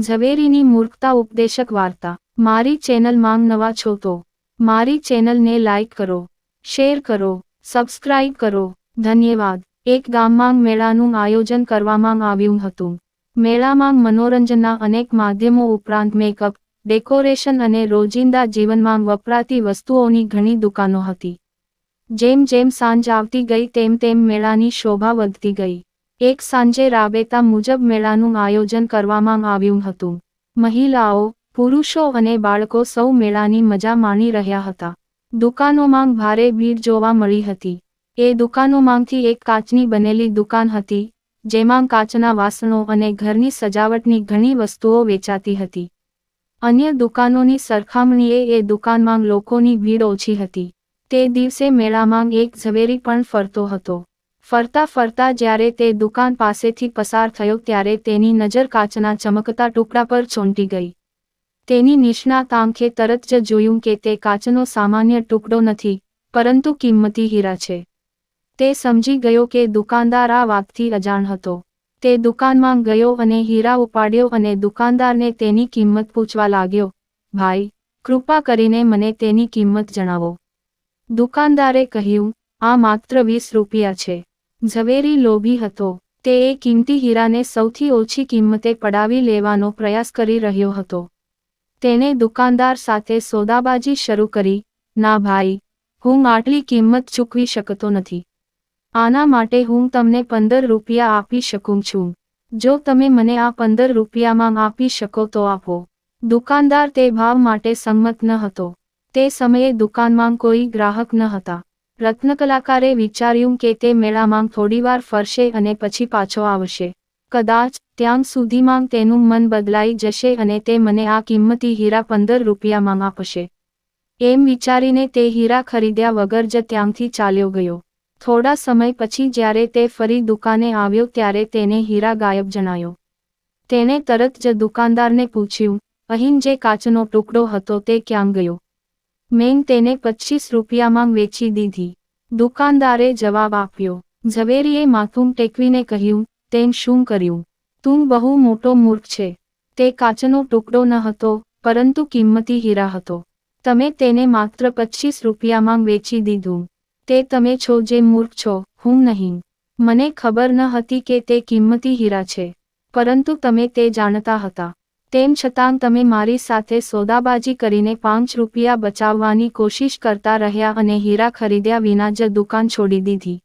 ઝવેરીની મૂર્ખતા ઉપદેશક વાર્તા. મારી ચેનલ માંગ નવા છો તો મારી ચેનલને લાઇક કરો, શેર કરો, સબસ્ક્રાઇબ કરો. ધન્યવાદ. એક ગામમાં મેળાનું આયોજન કરવામાં આવ્યું હતું. મેળામાં મનોરંજનના અનેક માધ્યમો ઉપરાંત મેકઅપ, ડેકોરેશન અને રોજિંદા જીવનમાં વપરાતી વસ્તુઓની ઘણી દુકાનો હતી. જેમ જેમ સાંજ આવતી ગઈ તેમ તેમ મેળાની શોભા વધતી ગઈ. એક સાંજે રાબેતા મુજબ મેળાનું આયોજન કરવામાં આવ્યું હતું. મહિલાઓ, પુરુષો અને બાળકો સૌ મેળાની મજા માણી રહ્યા હતા. દુકાનોમાં ભારે ભીડ જોવા મળી હતી. એ દુકાનોમાંથી એક કાચની બનેલી દુકાન હતી, જેમાં કાચના વાસણો અને ઘરની સજાવટની ઘણી વસ્તુઓ વેચાતી હતી. અન્ય દુકાનોની સરખામણીએ એ દુકાનમાં લોકોની ભીડ ઓછી હતી. તે દિવસે મેળામાં એક ઝવેરી પણ ફરતો હતો. ફરતા ફરતા જ્યારે તે દુકાન પાસેથી પસાર થયો ત્યારે તેની નજર કાચના ચમકતા ટુકડા પર ચોંટી ગઈ. તેની નિષ્ણાત આંખે તરત જ જોયું કે તે કાચનો સામાન્ય ટુકડો નથી, પરંતુ કિંમતી હીરા છે. તે સમજી ગયો કે દુકાનદાર આ વાતથી અજાણ હતો. તે દુકાનમાં ગયો અને હીરા ઉપાડ્યો અને દુકાનદારને તેની કિંમત પૂછવા લાગ્યો, ભાઈ, કૃપા કરીને મને તેની કિંમત જણાવો. દુકાનદારે કહ્યું, આ માત્ર વીસ રૂપિયા છે. ઝવેરી લોભી હતો. તે એ કિંમતી હીરાને સૌથી ઓછી કિંમતે પડાવી લેવાનો પ્રયાસ કરી રહ્યો હતો. તેને દુકાનદાર સાથે સોદાબાજી શરૂ કરી, ના ભાઈ, હું આટલી કિંમત ચૂકવી શકતો નથી. આના માટે હું તમને પંદર રૂપિયા આપી શકું છું. જો તમે મને આ પંદર રૂપિયામાં આપી શકો તો આપો. દુકાનદાર તે ભાવ માટે સંમત ન હતો. તે સમયે દુકાનમાં કોઈ ગ્રાહક ન હતા. રત્નકલાકારે વિચાર્યું કે તે મેળામાં થોડીવાર ફરશે અને પછી પાછો આવશે. કદાચ ત્યાં સુધીમાં તેનું મન બદલાઈ જશે અને તે મને આ કિંમતી હીરા પંદર રૂપિયામાં આપશે. એમ વિચારીને તે હીરા ખરીદ્યા વગર જ ત્યાંથી ચાલ્યો ગયો. થોડા સમય પછી જ્યારે તે ફરી દુકાને આવ્યો ત્યારે તેને હીરા ગાયબ જણાયો. તેણે તરત જ દુકાનદારને પૂછ્યું, અહીં જે કાચનો ટુકડો હતો તે ક્યાં ગયો? મેં તેને પચીસ રૂપિયામાં વેચી દીધી. દુકાનદારે જવાબ આપ્યો, ઝવેરીએ માથું ટેકવીને કહ્યું તેમ શું કર્યું? તું બહુ મોટો મૂર્ખ છે. તે કાચનો ટુકડો ન હતો, પરંતુ કિંમતી હીરા હતો. તમે તેને માત્ર પચીસ રૂપિયામાં વેચી દીધું. તે તમે છો જે મૂર્ખ છો, હું નહીં. મને ખબર ન હતી કે તે કિંમતી હીરા છે. પરંતુ તમે તે જાણતા હતા. તેમ છતાં તમે મારી સાથે સોદાબાજી કરીને પાંચ રૂપિયા બચાવવાની કોશિશ કરતા રહ્યા અને હીરા ખરીદ્યા વિના જ દુકાન છોડી દીધી.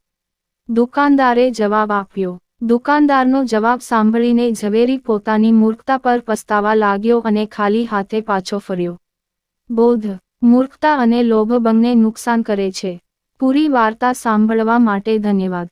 દુકાનદારે જવાબ આપ્યો. દુકાનદારનો જવાબ સાંભળીને ઝવેરી પોતાની મૂર્ખતા પર પસ્તાવા લાગ્યો અને ખાલી હાથે પાછો ફર્યો. બોધ, મૂર્ખતા અને લોભ બંને નુકસાન કરે છે. પૂરી વાર્તા સાંભળવા માટે ધન્યવાદ.